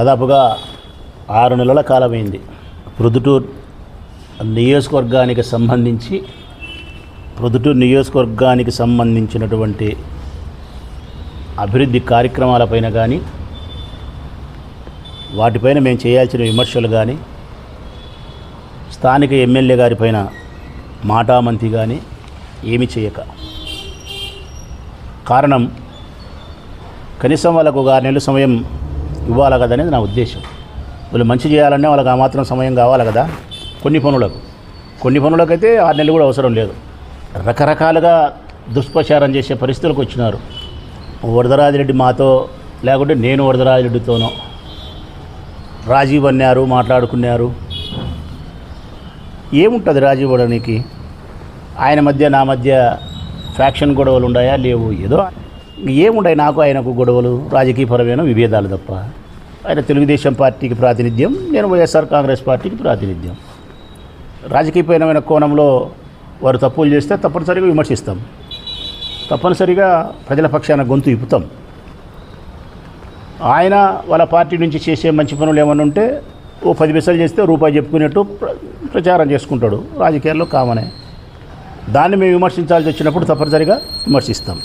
దాదాపుగా ఆరు నెలల కాలమైంది. ప్రొద్దుటూరు నియోజకవర్గానికి సంబంధించి ప్రొద్దుటూరు నియోజకవర్గానికి సంబంధించినటువంటి అభివృద్ధి కార్యక్రమాలపైన కానీ వాటిపైన మేము చేయాల్సిన విమర్శలు కానీ స్థానిక ఎమ్మెల్యే గారిపైన మాటామంతి కానీ ఏమి చేయక. కారణం కనీసం వాళ్ళకు ఒక ఆరు నెలల సమయం ఇవ్వాలి కదా అనేది నా ఉద్దేశం. వీళ్ళు మంచి చేయాలంటే వాళ్ళకి ఆ మాత్రం సమయం కావాలి కదా. కొన్ని పనులకు. కొన్ని పనులకైతే ఆరు నెలలు కూడా అవసరం లేదు. రకరకాలుగా దుష్ప్రచారం చేసే పరిస్థితులకు వచ్చినారు. వరదరాజిరెడ్డి మాతో లేకుంటే నేను వరదరాజిరెడ్డితోనో రాజీవ్ అన్నారు మాట్లాడుకున్నారు. ఏముంటుంది రాజీవ్ అడానికి ఆయన మధ్య నా మధ్య ఫ్యాక్షన్ గొడవలు ఉన్నాయా లేవు. ఏదో ఏముంటాయి నాకు ఆయనకు గొడవలు రాజకీయపరమైన విభేదాలు తప్ప. ఆయన తెలుగుదేశం పార్టీకి ప్రాతినిధ్యం నేను వైఎస్ఆర్ కాంగ్రెస్ పార్టీకి ప్రాతినిధ్యం. రాజకీయపరమైన కోణంలో వారు తప్పులు చేస్తే తప్పనిసరిగా విమర్శిస్తాం. తప్పనిసరిగా ప్రజల పక్షాన గొంతు ఇప్పుతాం. ఆయన వాళ్ళ పార్టీ నుంచి చేసే మంచి పనులు ఏమన్నా ఉంటే ఓ పది పైసలు చేస్తే రూపాయి చెప్పుకునేట్టు ప్రచారం చేసుకుంటాడు. రాజకీయాల్లో కామనే. దాన్ని మేము విమర్శించాల్సి వచ్చినప్పుడు తప్పనిసరిగా విమర్శిస్తాం.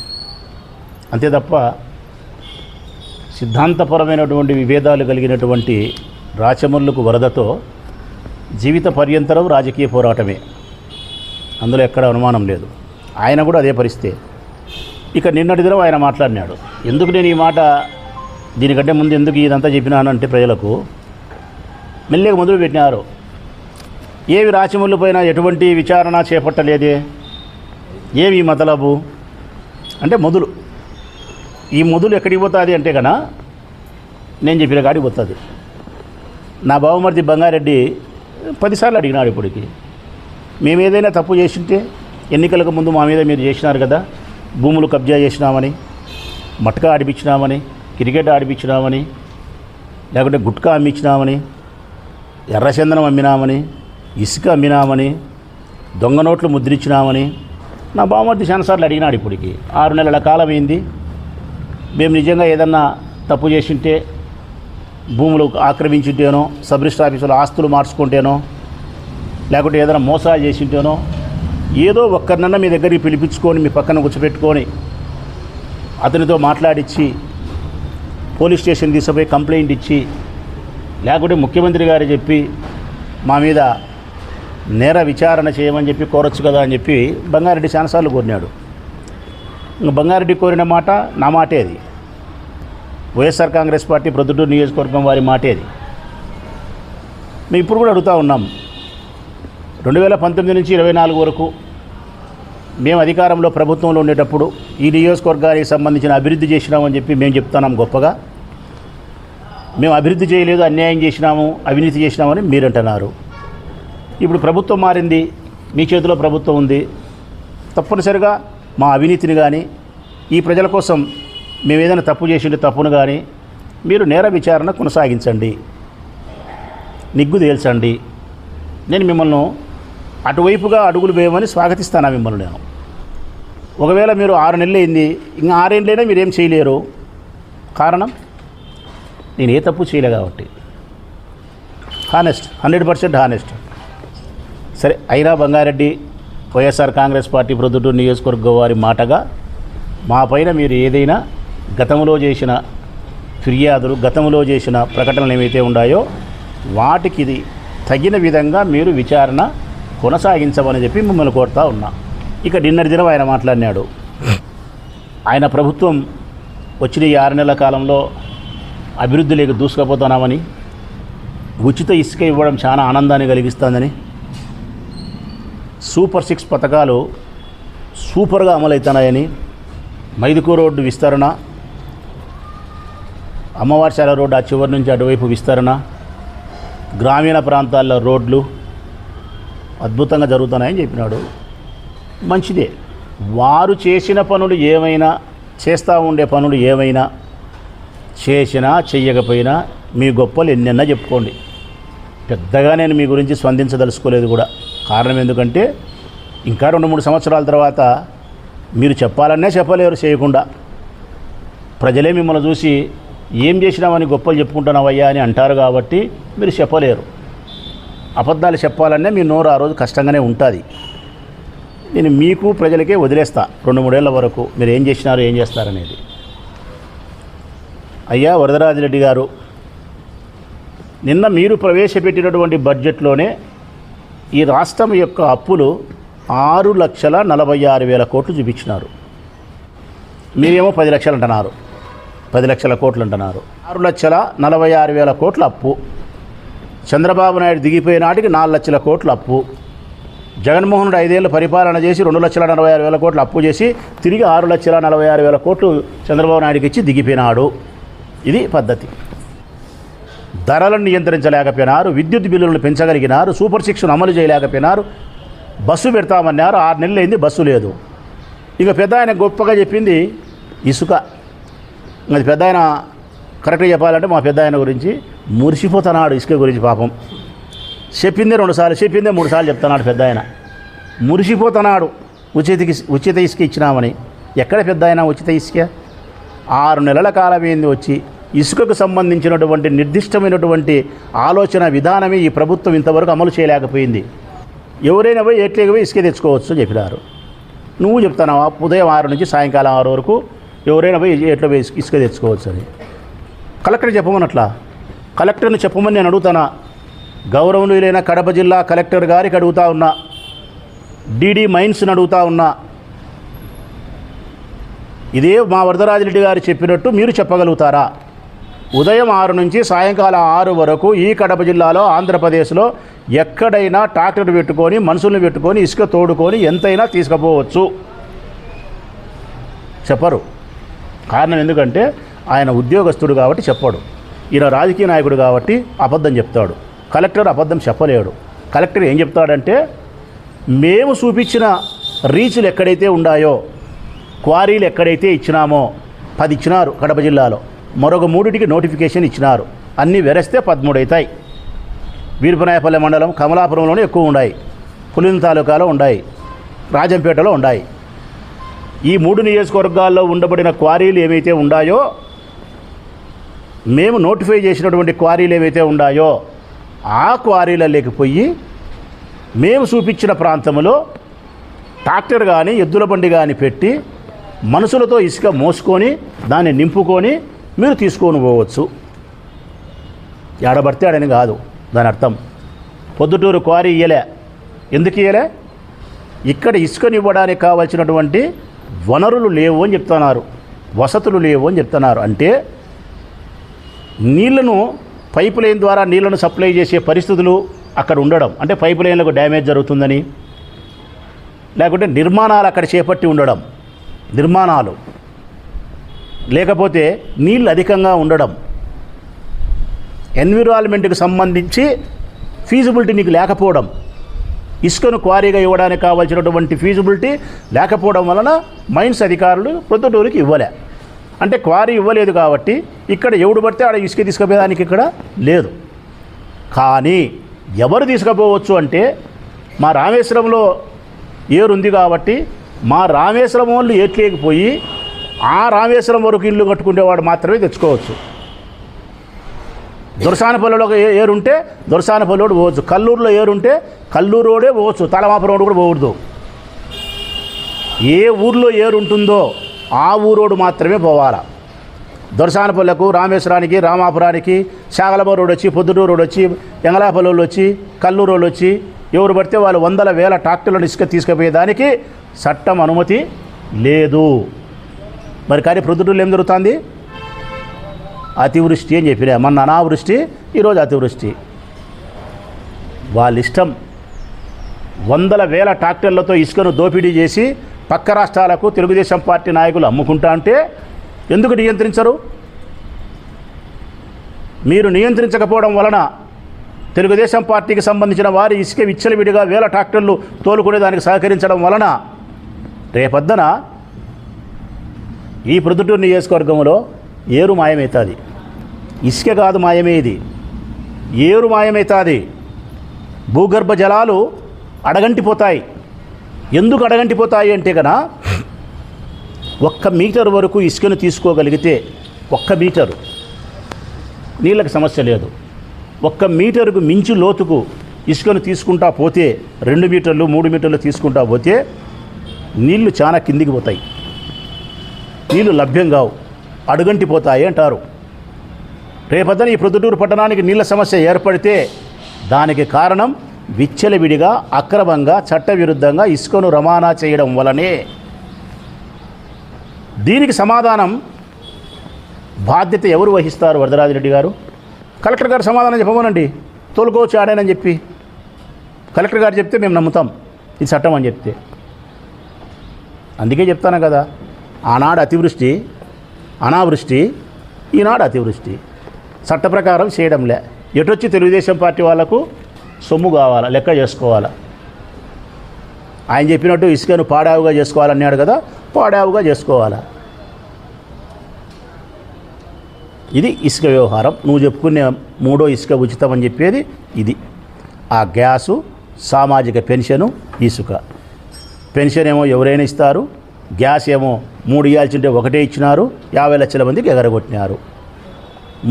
అంతే తప్ప సిద్ధాంతపరమైనటువంటి విభేదాలు కలిగినటువంటి రాచమల్లుకు వరదతో జీవిత పర్యంతరం రాజకీయ పోరాటమే. అందులో ఎక్కడ అనుమానం లేదు. ఆయన కూడా అదే పరిస్థితి. ఇక నిన్నటి దినం ఆయన మాట్లాడినాడు. ఎందుకు నేను ఈ మాట దీనికంటే ముందు ఎందుకు ఇదంతా చెప్పినానంటే ప్రజలకు మెల్లిగా మొదలు పెట్టినారు. ఏవి రాచమల్లు పైన ఎటువంటి విచారణ చేపట్టలేదే? ఏమి మతలబు? అంటే మొదలు. ఈ మొదలు ఎక్కడికి పోతుంది అంటే కన నేను చెప్పిన కాడికి పోతుంది. నా బావమరిది బంగారెడ్డి పదిసార్లు అడిగినాడు ఇప్పటికి. మేము ఏదైనా తప్పు చేసింటే ఎన్నికలకు ముందు మా మీద మీరు చేసినారు కదా భూములు కబ్జా చేసినామని మట్కా ఆడిపించినామని క్రికెట్ ఆడిపించినామని లేకుంటే గుట్కా అమ్మించినామని ఎర్రచందనం అమ్మినామని ఇసుక అమ్మినామని దొంగ నోట్లు ముద్రించినామని నా బావమర్ది చాలాసార్లు అడిగినాడు ఇప్పటికి. ఆరు నెలల కాలం అయింది మేము నిజంగా ఏదన్నా తప్పు చేసింటే భూములు ఆక్రమించుంటేనో సబ్ రిజిస్టర్ ఆఫీసులో ఆస్తులు మార్చుకుంటేనో లేకుంటే ఏదైనా మోసాలు చేసింటేనో ఏదో ఒక్కరినన్నా మీ దగ్గరికి పిలిపించుకొని మీ పక్కన కూర్చోపెట్టుకొని అతనితో మాట్లాడిచ్చి పోలీస్ స్టేషన్ తీసుకుపోయి కంప్లైంట్ ఇచ్చి లేకుంటే ముఖ్యమంత్రి గారు చెప్పి మా మీద నేర విచారణ చేయమని చెప్పి కోరొచ్చు కదా అని చెప్పి బంగారెడ్డి చాలాసార్లు కోరినాడు. బంగారెడ్డి కోరిన మాట నా మాటే అది. వైఎస్ఆర్ కాంగ్రెస్ పార్టీ ప్రొద్దుటూరు నియోజకవర్గం వారి మాటే అది. మేము ఇప్పుడు కూడా అడుగుతూ ఉన్నాం. రెండు వేల పంతొమ్మిది నుంచి ఇరవై నాలుగు వరకు మేము అధికారంలో ప్రభుత్వంలో ఉండేటప్పుడు ఈ నియోజకవర్గానికి సంబంధించిన అభివృద్ధి చేసినామని చెప్పి మేము చెప్తున్నాం గొప్పగా. మేము అభివృద్ధి చేయలేదు అన్యాయం చేసినాము అవినీతి చేసినామని మీరు అంటున్నారు. ఇప్పుడు ప్రభుత్వం మారింది మీ చేతిలో ప్రభుత్వం ఉంది. తప్పనిసరిగా మా అవినీతిని కానీ ఈ ప్రజల కోసం మేము ఏదైనా తప్పు చేసిండే తప్పును కానీ మీరు నేర విచారణ కొనసాగించండి. నిగ్గు తేల్చండి. నేను మిమ్మల్ని అటువైపుగా అడుగులు వేయమని స్వాగతిస్తాను మిమ్మల్ని నేను? ఒకవేళ మీరు ఆరు నెలలు అయింది ఇంకా ఆరేళ్ళైనా మీరేం చేయలేరు? కారణం? నేను ఏ తప్పు చేయలే కాబట్టి. Honest hundred percent honest. సరే అయినా బంగారెడ్డి వైఎస్ఆర్ కాంగ్రెస్ పార్టీ ప్రొద్దుటూరు నియోజకవర్గ వారి మాటగా మా పైన మీరు ఏదైనా గతంలో చేసిన ఫిర్యాదులు గతంలో చేసిన ప్రకటనలు ఏమైతే ఉన్నాయో వాటికి ఇది తగిన విధంగా మీరు విచారణ కొనసాగించమని చెప్పి మిమ్మల్ని కోరుతా ఉన్నా. ఇక నిన్నటి దినం ఆయన మాట్లాడినాడు. ఆయన ప్రభుత్వం వచ్చిన ఈ ఆరు నెలల కాలంలో అభివృద్ధి లేక దూసుకుపోతున్నామని ఉచిత ఇసుక ఇవ్వడం చాలా ఆనందాన్ని కలిగిస్తుందని సూపర్ సిక్స్ పథకాలు సూపర్గా అమలవుతున్నాయని మైదుకూ రోడ్డు విస్తరణ అమ్మవారిశాల రోడ్డు ఆ చివరి నుంచి అటువైపు విస్తరణ గ్రామీణ ప్రాంతాల్లో రోడ్లు అద్భుతంగా జరుగుతున్నాయని చెప్పినాడు. మంచిదే. వారు చేసిన పనులు ఏమైనా చేస్తూ ఉండే పనులు ఏమైనా చేసినా చెయ్యకపోయినా మీ గొప్పలు ఎన్నెన్నా చెప్పుకోండి. పెద్దగా నేను మీ గురించి స్పందించదలుచుకోలేదు కూడా. కారణం ఎందుకంటే ఇంకా రెండు మూడు సంవత్సరాల తర్వాత మీరు చెప్పాలనే చెప్పలేరు చేయకుండా. ప్రజలే మిమ్మల్ని చూసి ఏం చేసినామని గొప్పలు చెప్పుకుంటున్నావయ్యా అని అంటారు కాబట్టి మీరు చెప్పలేరు. అబద్ధాలు చెప్పాలనే మీ నోరు ఆ రోజు కష్టంగానే ఉంటుంది. నేను మీకు ప్రజలకే వదిలేస్తా రెండు మూడేళ్ళ వరకు మీరు ఏం చేసినారు ఏం చేస్తారనేది. అయ్యా వరదరాజిరెడ్డి గారు నిన్న మీరు ప్రవేశపెట్టినటువంటి బడ్జెట్లోనే ఈ రాష్ట్రం యొక్క అప్పులు ఆరు లక్షల నలభై ఆరు వేల కోట్లు చూపించినారు. మీరేమో పది లక్షలు అంటున్నారు. పది లక్షల కోట్లు అంటున్నారు. ఆరు లక్షల నలభై ఆరు వేల కోట్ల అప్పు. చంద్రబాబు నాయుడు దిగిపోయిన నాటికి నాలుగు లక్షల కోట్ల అప్పు. జగన్మోహన్ రెడ్డి ఐదేళ్ళు పరిపాలన చేసి రెండు లక్షల నలభై ఆరు వేల కోట్లు అప్పు చేసి తిరిగి ఆరు లక్షల నలభై ఆరు వేల కోట్లు చంద్రబాబు నాయుడుకి ఇచ్చి దిగిపోయినాడు. ఇది పద్ధతి. ధరలను నియంత్రించలేకపోయినారు విద్యుత్ బిల్లులను పెంచగలిగినారు సూపర్ శిక్షను అమలు చేయలేకపోయినారు. బస్సు పెడతామన్నారు ఆరు నెలలు అయింది బస్సు లేదు. ఇక పెద్ద ఆయన గొప్పగా చెప్పింది ఇసుక. అది పెద్ద ఆయన కరెక్ట్గా చెప్పాలంటే మా పెద్ద ఆయన గురించి మురిసిపోతున్నాడు ఇసుక గురించి పాపం. చెప్పిందే రెండుసార్లు చెప్పిందే మూడు సార్లు చెప్తున్నాడు పెద్ద ఆయన. మురిసిపోతున్నాడు ఉచితకి ఉచిత ఇసుక ఇచ్చినామని. ఎక్కడ పెద్ద ఆయన ఉచిత ఇసుక? ఆరు నెలల కాలం ఏంది వచ్చి. ఇసుకకు సంబంధించినటువంటి నిర్దిష్టమైనటువంటి ఆలోచన విధానమే ఈ ప్రభుత్వం ఇంతవరకు అమలు చేయలేకపోయింది. ఎవరైనా పోయి ఎట్లేకి పోయి ఇసుక తెచ్చుకోవచ్చు అని చెప్పినారు. నువ్వు చెప్తున్నావా? ఉదయం ఆరు నుంచి సాయంకాలం ఆరు వరకు ఎవరైనా పోయి ఎట్లా పోయి ఇసుక- ఇసుక తెచ్చుకోవచ్చు అని. కలెక్టర్ చెప్పమనట్లా కలెక్టర్ని చెప్పమని నేను అడుగుతానా? గౌరవనీయులైన కడప జిల్లా కలెక్టర్ గారికి అడుగుతా ఉన్నా. డీడీ మైన్స్ని అడుగుతా ఉన్నా. ఇదే మా వరదరాజిరెడ్డి గారు చెప్పినట్టు మీరు చెప్పగలుగుతారా? ఉదయం ఆరు నుంచి సాయంకాలం ఆరు వరకు ఈ కడప జిల్లాలో ఆంధ్రప్రదేశ్లో ఎక్కడైనా ట్రాక్టర్ పెట్టుకొని మనుషుల్ని పెట్టుకొని ఇసుక తోడుకొని ఎంతైనా తీసుకుపోవచ్చు. చెప్పరు. కారణం ఎందుకంటే ఆయన ఉద్యోగస్తుడు కాబట్టి చెప్పాడు. ఈయన రాజకీయ నాయకుడు కాబట్టి అబద్ధం చెప్తాడు. కలెక్టర్ అబద్ధం చెప్పలేడు. కలెక్టర్ ఏం చెప్తాడంటే మేము చూపించిన రీచ్లు ఎక్కడైతే ఉన్నాయో క్వారీలు ఎక్కడైతే ఇచ్చినామో పది ఇచ్చినారు కడప జిల్లాలో. మరొక మూడిటికి నోటిఫికేషన్ ఇచ్చినారు. అన్నీ వెరస్తే పదమూడు అవుతాయి వీరపనాయపల్లె మండలం కమలాపురంలోనే ఎక్కువ ఉన్నాయి పులిన తాలూకాలో ఉన్నాయి రాజంపేటలో ఉన్నాయి ఈ మూడు నియోజకవర్గాల్లో ఉండబడిన క్వారీలు ఏవైతే ఉన్నాయో మేము నోటిఫై చేసినటువంటి క్వారీలు ఏవైతే ఉన్నాయో ఆ క్వారీలలోకి పోయి మేము చూపించిన ప్రాంతంలో ట్రాక్టర్ కానీ ఎద్దుల బండి కానీ పెట్టి మనుషులతో ఇసుక మోసుకొని దాన్ని నింపుకొని మీరు తీసుకొని పోవచ్చు. ఏడబడితే ఆడని కాదు దాని అర్థం. పొద్దుటూరు క్వారీ ఇయ్యలే. ఎందుకు ఇయ్యలే? ఇక్కడ ఇసుకనివ్వడానికి కావాల్సినటువంటి వనరులు లేవు అని చెప్తున్నారు. వసతులు లేవు అని చెప్తున్నారు. అంటే నీళ్ళను పైపు లైన్ ద్వారా నీళ్ళను సప్లై చేసే పరిస్థితులు అక్కడ ఉండడం. అంటే పైపు లైన్లకు డ్యామేజ్ జరుగుతుందని. లేకుంటే నిర్మాణాలు అక్కడ చేపట్టి ఉండడం. నిర్మాణాలు. లేకపోతే నీళ్ళు అధికంగా ఉండడం. ఎన్విరాన్మెంట్కి సంబంధించి ఫీజిబిలిటీ నీకు లేకపోవడం. ఇసుకను క్వారీగా ఇవ్వడానికి కావాల్సినటువంటి ఫీజిబిలిటీ లేకపోవడం వలన మైన్స్ అధికారులు ప్రొద్దుటూరుకి ఇవ్వలే. అంటే క్వారీ ఇవ్వలేదు కాబట్టి ఇక్కడ ఎవడు పడితే ఆడ ఇసుక తీసుకుపోయేదానికి ఇక్కడ లేదు. కానీ ఎవరు తీసుకుపోవచ్చు అంటే మా రామేశ్వరంలో ఏరుంది కాబట్టి మా రామేశ్వరం వాళ్ళు ఏట్లేకపోయి ఆ రామేశ్వరం వరకు ఇల్లు కట్టుకునేవాడు మాత్రమే తెచ్చుకోవచ్చు. దొరసానపల్లిలో ఏ ఏరుంటే దొరసానపల్లిలోడు పోవచ్చు. కల్లూరులో ఏరుంటే కల్లూరు రోడే పోవచ్చు. తలమాపురం రోడ్డు కూడా పోకూడదు. ఏ ఊర్లో ఏరు ఉంటుందో ఆ ఊరోడు మాత్రమే పోవాలా. దొరసానపల్లెకు రామేశ్వరానికి రామాపురానికి శాగలబ రోడ్ వచ్చి పొద్దుటూరు రోడ్ వచ్చి ఎంగలాపల్లి వాళ్ళు వచ్చి కల్లూరు వాళ్ళు వచ్చి ఎవరు పడితే వాళ్ళు వందల వేల ట్రాక్టర్లను ఇసుక తీసుకుపోయేదానికి చట్టం అనుమతి లేదు. మరి కానీ ప్రొద్దుటూరులో ఏం జరుగుతుంది? అతివృష్టి అని చెప్పిన మొన్న అనావృష్టి ఈరోజు అతివృష్టి. వాళ్ళ ఇష్టం వందల వేల ట్రాక్టర్లతో ఇసుకను దోపిడీ చేసి పక్క రాష్ట్రాలకు తెలుగుదేశం పార్టీ నాయకులు అమ్ముకుంటా అంటే ఎందుకు నియంత్రించరు? మీరు నియంత్రించకపోవడం వలన తెలుగుదేశం పార్టీకి సంబంధించిన వారి ఇసుక విచ్చలవిడిగా వేల ట్రాక్టర్లు తోలుకునే దానికి సహకరించడం వలన రేపొద్దున ఈ ప్రొద్దుటూరు నియోజకవర్గంలో ఏరు మాయమవుతుంది ఇసుక కాదు మాయమేది ఏరు మాయమవుతుంది భూగర్భ జలాలు అడగంటిపోతాయి. ఎందుకు అడగంటిపోతాయి అంటే కన ఒక్క మీటర్ వరకు ఇసుకను తీసుకోగలిగితే ఒక్క మీటరు నీళ్ళకి సమస్య లేదు. ఒక్క మీటరుకు మించి లోతుకు ఇసుకను తీసుకుంటా పోతే రెండు మీటర్లు మూడు మీటర్లు తీసుకుంటా పోతే నీళ్ళు చాలా కిందికి పోతాయి. నీళ్ళు లభ్యం కావు. అడుగంటిపోతాయి అంటారు. రేపొద్దున ఈ ప్రొద్దుటూరు పట్టణానికి నీళ్ళ సమస్య ఏర్పడితే దానికి కారణం విచ్చలవిడిగా అక్రమంగా చట్టవిరుద్ధంగా ఇసుకను రవాణా చేయడం వలనే. దీనికి సమాధానం బాధ్యత ఎవరు వహిస్తారు వరదరాజిరెడ్డి గారు? కలెక్టర్ గారు సమాధానం చెప్పమనండి. తోలుకోవచ్చు ఆడానని చెప్పి. కలెక్టర్ గారు చెప్తే మేము నమ్ముతాం. ఇది చట్టం అని చెప్తే. అందుకే చెప్తాను కదా. ఆనాడు అతివృష్టి అనావృష్టి ఈనాడు అతివృష్టి. చట్ట ప్రకారం చేయడంలే. ఎటొచ్చి తెలుగుదేశం పార్టీ వాళ్ళకు సొమ్ము కావాలా లెక్క చేసుకోవాలా? ఆయన చెప్పినట్టు ఇసుకను పాడావుగా చేసుకోవాలన్నాడు కదా పాడావుగా చేసుకోవాలా? ఇది ఇసుక వ్యవహారం. నువ్వు చెప్పుకునే మూడో ఇసుక ఉచితం అని చెప్పేది ఇది. ఆ గ్యాసు సామాజిక పెన్షను ఇసుక. పెన్షన్ ఏమో ఎవరైనా ఇస్తారు? గ్యాస్ ఏమో మూడు ఇవ్వాల్సింటే ఒకటే ఇచ్చినారు యాభై లక్షల మందికి ఎగరగొట్టినారు.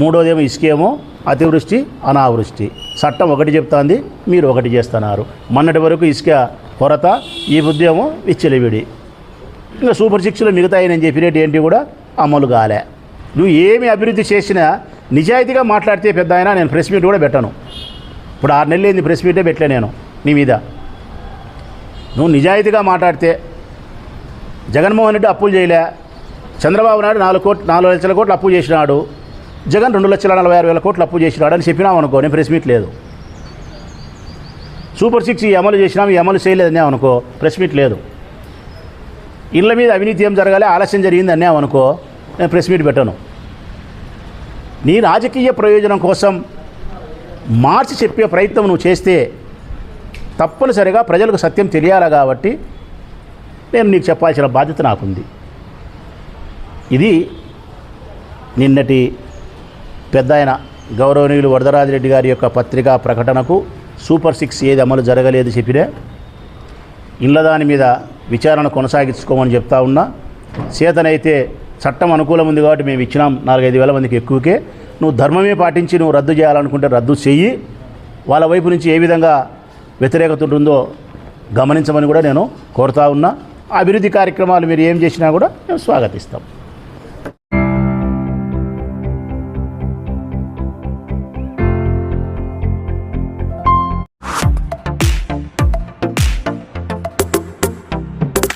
మూడోదేమో ఇసుకేమో అతివృష్టి అనావృష్టి. చట్టం ఒకటి చెప్తాంది మీరు ఒకటి చేస్తున్నారు. మొన్నటి వరకు ఇసుక కొరత ఈ ఉద్యమం విచ్చలివిడి. ఇంకా సూపర్ సిక్స్లో మిగతా నేను చెప్పినట్టు ఏంటి కూడా అమలు కాలే. నువ్వు ఏమి అభివృద్ధి చేసినా నిజాయితీగా మాట్లాడితే పెద్ద అయినా నేను ప్రెస్ మీట్ కూడా పెట్టను. ఇప్పుడు ఆరు నెలలు ఏంది ప్రెస్ మీటే పెట్టలే నేను నీ మీద. నువ్వు నిజాయితీగా మాట్లాడితే జగన్మోహన్ రెడ్డి అప్పులు చేయలే. చంద్రబాబు నాయుడు నాలుగు కోట్లు నాలుగు లక్షల కోట్లు అప్పు చేసినాడు. జగన్ రెండు లక్షల నలభై ఆరు వేల కోట్లు అప్పు చేసినాడు అని చెప్పినాం అనుకో నేను ప్రెస్ మీట్ లేదు. సూపర్ సిక్స్ ఈ అమలు చేసినాం ఈ అమలు చేయలేదని అనుకో ప్రెస్ మీట్ లేదు. ఇళ్ళ మీద అవినీతి ఏం జరగాలి ఆలస్యం జరిగింది అన్నాం అనుకో నేను ప్రెస్ మీట్ పెట్టను. నీ రాజకీయ ప్రయోజనం కోసం మార్చి చెప్పే ప్రయత్నం నువ్వు చేస్తే తప్పనిసరిగా ప్రజలకు సత్యం తెలియాలి కాబట్టి నేను నీకు చెప్పాల్సిన బాధ్యత నాకుంది. ఇది నిన్నటి పెద్ద ఆయన గౌరవనీయులు వరదరాజిరెడ్డి గారి యొక్క పత్రికా ప్రకటనకు సూపర్ సిక్స్ ఏది అమలు జరగలేదు చెప్పినా ఇళ్ళ దాని మీద విచారణ కొనసాగించుకోమని చెప్తా ఉన్నా. చేతనైతే చట్టం అనుకూలం ఉంది కాబట్టి మేము ఇచ్చినాం నాలుగైదు వేల మందికి ఎక్కువకే. నువ్వు ధర్మమే పాటించి నువ్వు రద్దు చేయాలనుకుంటే రద్దు చెయ్యి. వాళ్ళ వైపు నుంచి ఏ విధంగా వ్యతిరేకత ఉంటుందో గమనించమని కూడా నేను కోరుతా ఉన్నా. అభివృద్ధి కార్యక్రమాలు మీరు ఏం చేసినా కూడా మేము స్వాగతిస్తాం.